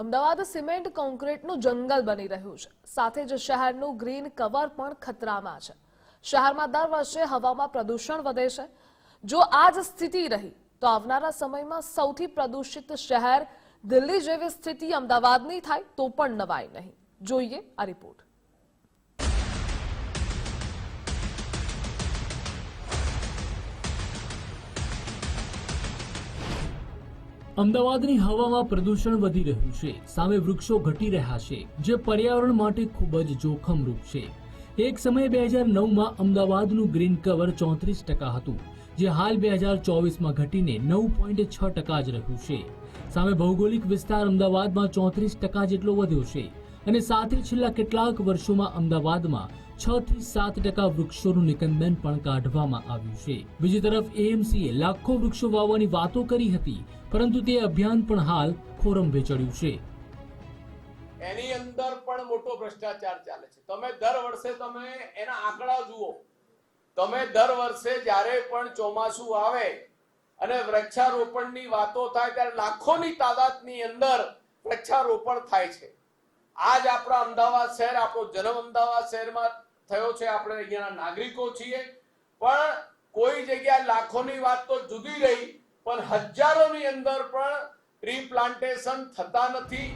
Ahmedabad cement કોન્ક્રીટનું જંગલ બની રહ્યું છે. સાથે જ શહેરનું ગ્રીન કવર પણ ખતરામાં છે. શહેરમાં દર વર્ષે હવામાં પ્રદૂષણ વધે છે. જો આ જ સ્થિતિ રહી, તો આવનારા સમયમાં સૌથી પ્રદૂષિત શહેર દિલ્હી જેવી સ્થિતિ અમદાવાદની થાય તો પણ નવાય નહીં. જોઈએ આ રિપોર્ટ. અમદાવાદની હવામાં પ્રદૂષણ વધી રહ્યું છે. સામે વૃક્ષો ઘટી રહ્યા છે, જે પર્યાવરણ માટે ખૂબ જ જોખમરૂપ છે. એક સમયે બે હજાર નવમાં અમદાવાદનું ગ્રીન કવર ચોત્રીસ ટકા હતું, જે હાલ બે હજાર ચોવીસમાં ઘટીને નવ પોઈન્ટ છ ટકા જ રહ્યું છે. સામે ભૌગોલિક વિસ્તાર અમદાવાદમાં ચોત્રીસ ટકા જેટલો વધ્યો છે અને સાથે છેલ્લા કેટલાક વર્ષોમાં અમદાવાદમાં છ થી સાત ટકા વૃક્ષોનું નિકંદન પણ કાઢવામાં આવ્યું છે. બીજી તરફ એએમસીએ લાખો વૃક્ષો વાવવાની વાતો કરી હતી, પરંતુ તે અભિયાન પણ હાલ ખોરંભે ચડ્યું છે. એની અંદર પણ મોટો ભ્રષ્ટાચાર ચાલે છે. તમે દર વર્ષે તમે એના આંકડા જુઓ. તમે દર વર્ષે જ્યારે પણ ચોમાસું આવે અને વૃક્ષારોપણની વાતો થાય ત્યારે લાખોની તાદાદની અંદર વૃક્ષારોપણ થાય છે. આજ આપણા અમદાવાદ શહેર, આપણો જન્મ અમદાવાદ શહેરમાં થયો છે, આપણે અહીંયાના નાગરિકો છીએ. પણ કોઈ જગ્યા લાખોની વાત તો જુદી રહી, પણ હજારોની અંદર પણ રીપ્લાન્ટેશન થતા નથી.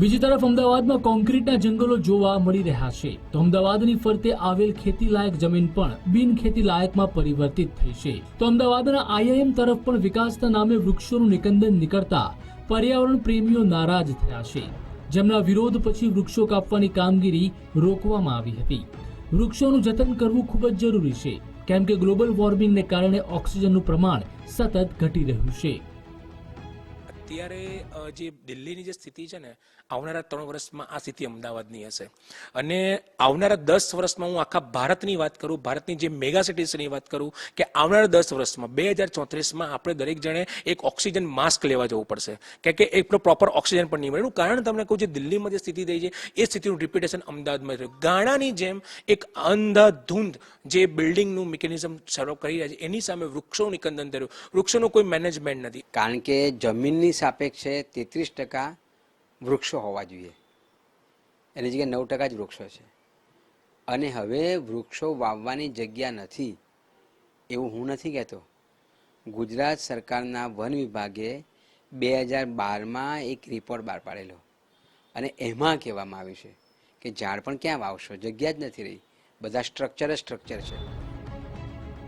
બીજી તરફ અમદાવાદમાં કોન્ક્રીટના જંગલો જોવા મળી રહ્યા છે. તો અમદાવાદની ફરતે આવેલ ખેતીલાયક જમીન પણ બિન ખેતીલાયકમાં પરિવર્તિત થઈ છે. તો અમદાવાદના આઈઆઈએમ તરફ પણ વિકાસના નામે વૃક્ષોનું નિકંદન નીકળતા પર્યાવરણ પ્રેમીઓ નારાજ થયા છે. જેમના વિરોધ પછી વૃક્ષો કાપવાની કામગીરી રોકવામાં આવી હતી. વૃક્ષોનું જતન કરવું ખૂબ જ જરૂરી છે, કેમ કે ગ્લોબલ વોર્મિંગને કારણે ઓક્સિજનનું પ્રમાણ સતત ઘટી રહ્યું છે. અત્યારે જે દિલ્હીની જે સ્થિતિ છે ને, આવનારા ત્રણ વર્ષમાં આ સ્થિતિ અમદાવાદની હશે. અને આવનારા દસ વર્ષમાં હું આખા ભારતની વાત કરું, ભારતની જે મેગા સિટીઝની વાત કરું, કે આવનારા દસ વર્ષમાં, બે હજાર ચોત્રીસમાં આપણે દરેક જણે એક ઓક્સિજન માસ્ક લેવા જવું પડશે. કે કે એક પ્રોપર ઓક્સિજન પણ નહીં મળે. કારણ તમને કહું, જે દિલ્હીમાં જે સ્થિતિ થઈ છે, એ સ્થિતિનું રિપીટેશન અમદાવાદમાં થયું ગાણાની જેમ એક અંધાધૂંધ જે બિલ્ડિંગનું મિકેનિઝમ સર્વ કરી રહ્યા છે, એની સામે વૃક્ષો નિકંદન થયું વૃક્ષોનું કોઈ મેનેજમેન્ટ નથી. કારણ કે જમીનની સાપેક્ષે તેત્રીસ ટકા વૃક્ષો હોવા જોઈએ. એની જગ્યાએ નવ ટકા જ વૃક્ષો છે. અને હવે વૃક્ષો વાવવાની જગ્યા નથી એવું હું નથી કહેતો. ગુજરાત સરકારના વન વિભાગે બે હજાર બારમાં એક રિપોર્ટ બહાર પાડેલો. અને એમાં કહેવામાં આવ્યું છે કે ઝાડ પણ ક્યાં વાવશો? જગ્યા જ નથી રહી. બધા સ્ટ્રક્ચર સ્ટ્રક્ચર છે.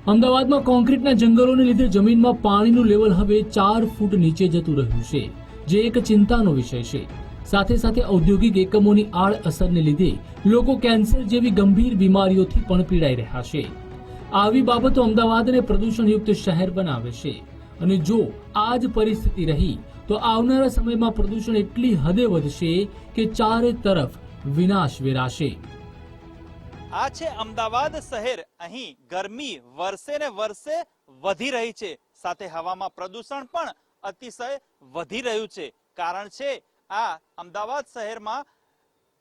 અમદાવાદમાં કોન્ક્રીટના જંગલોને લીધે જમીનમાં પાણીનું લેવલ હવે ચાર ફૂટ નીચે જતું રહ્યું છે, જે એક ચિંતાનો વિષય છે. સાથે સાથે ઔદ્યોગિક એકમોની આડ અસરને લીધે લોકો કેન્સર જેવી ગંભીર બીમારીઓથી પણ પીડાઈ રહ્યા છે. આવી બાબતો અમદાવાદને પ્રદૂષણયુક્ત શહેર બનાવે છે. અને જો આ જ પરિસ્થિતિ રહી, તો આવનારા સમયમાં પ્રદૂષણ એટલી હદે વધશે કે ચારે તરફ વિનાશ વેરાશે. આ છે અમદાવાદ શહેર. અહીં ગરમી વર્ષે ને વર્ષે વધી રહી છે. સાથે હવામાં પ્રદૂષણ પણ અતિશય વધી રહ્યું છે. કારણ છે, આ અમદાવાદ શહેરમાં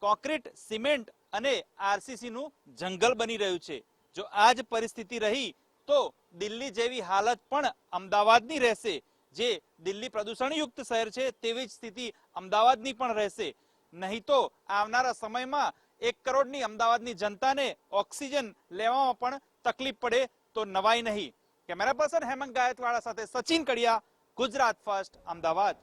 કોન્ક્રીટ સિમેન્ટ અને આરસીસી નું જંગલ બની રહ્યું છે. જો આ જ પરિસ્થિતિ રહી, તો દિલ્હી જેવી હાલત પણ અમદાવાદની રહેશે. જે દિલ્હી પ્રદૂષણયુક્ત શહેર છે, તેવી જ સ્થિતિ અમદાવાદની પણ રહેશે. નહીં તો આવનારા સમયમાં એક કરોડની અમદાવાદની જનતાને ઓક્સિજન લેવામાં પણ તકલીફ પડે તો નવાઈ નહીં. કેમેરા પર્સન હેમંત ગાયતવાડા સાથે સચિન કડિયા, ગુજરાત ફર્સ્ટ, અમદાવાદ.